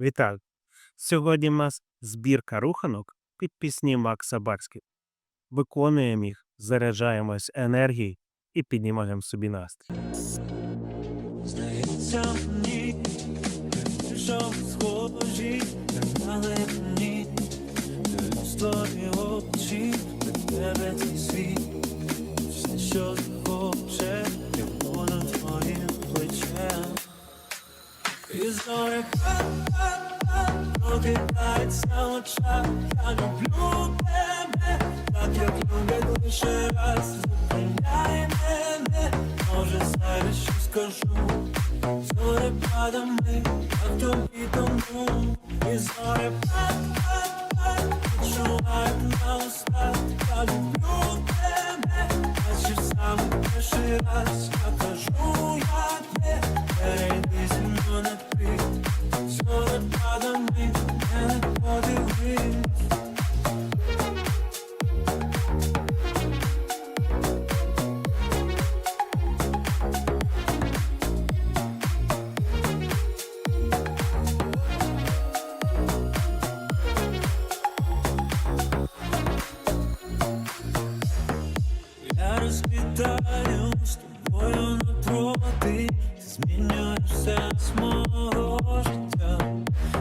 Вітаю! Сьогодні в нас збірка руханок під пісні Макса Барських. Виконуємо їх, заряджаємось енергією і піднімаємо собі настрій. Здається мені, що схожі на дивлюсь твої очі, тебе цей світ, все, що ти хочеш, я буду твоїм плечем. І зоря прокидається в очах, я люблю тебе, так як люблять лише раз, зупиняй мене, може зараз що скажу, зоря падами, а тобі тому, і зоря відчуваю на устах, я люблю тебе, наче саме перший раз, я кажу, ти змінюєш сенс мого життя.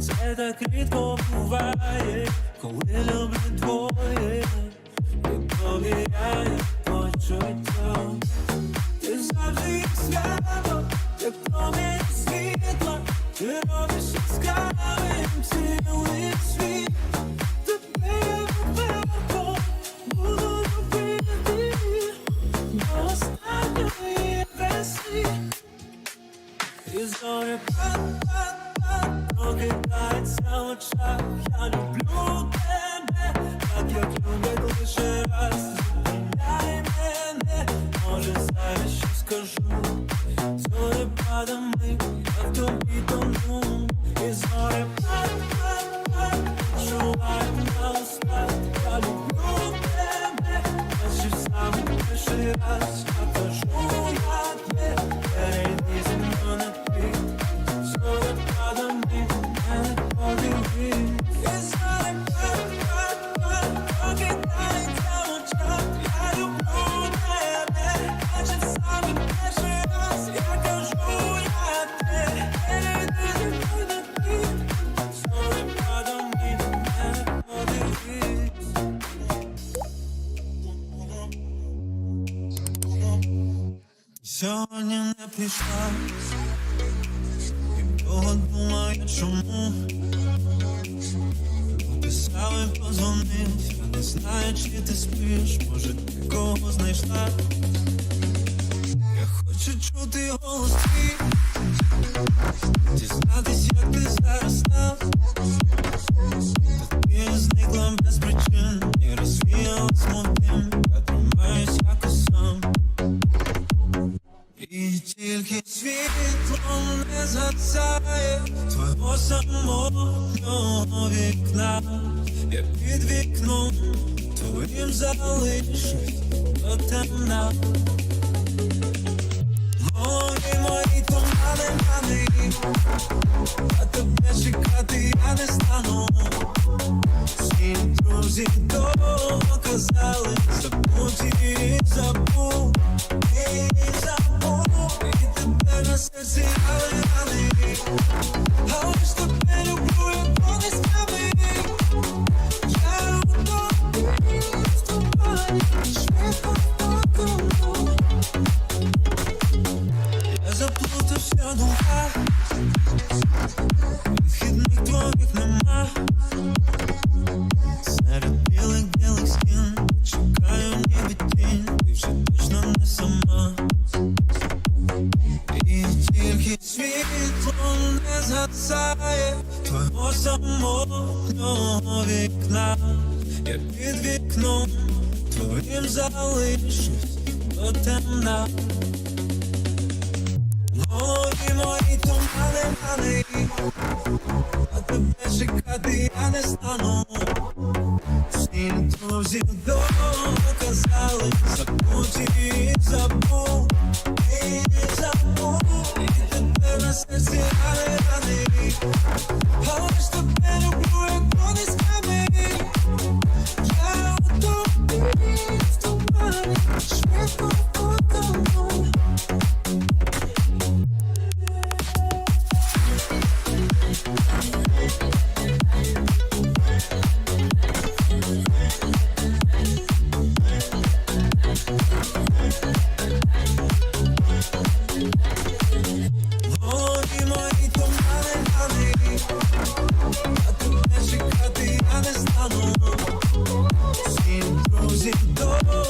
Це так рідко буває, коли люблю твоє, і довіряю почуттям. Ти завжди як свято, як промінь світла, ти робиш яскравим цілий світ. Прокидається в Сьогодні не прийшла, і довго думаю, чому. Написав і позвонив, я не знаю, чи ти спиш, може ти кого знайшла. Я хочу чути голос твій, не твого самотнього вікна, я під вікном твоїм залишусь до темна. Мої мої тумани, мани, а тебе чекати я не стану. Всі друзі довго казали, забудь і забув, і забув, you вікна Я під вікном Твоїм залишусь до темна. Мої мої тумани, мани А тебе чекати я не стану. Всі друзі довго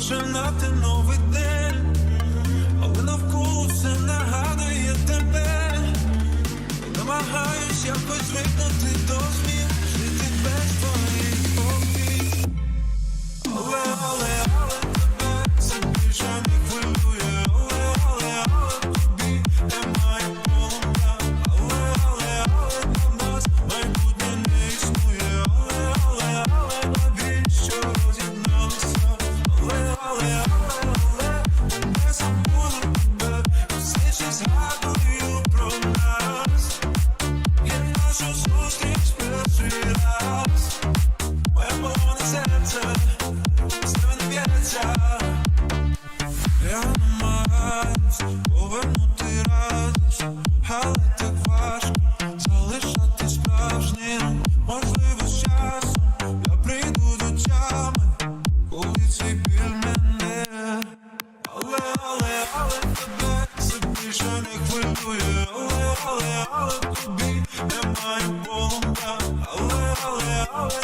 починати новий день, але навколо все нагадує тебе, намагаюсь якось звикнути до змін, жити без твоїх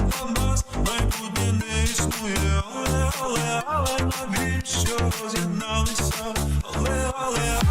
для нас майбутнє не існує, але, але, але навіщо роз'єдналися, але, але.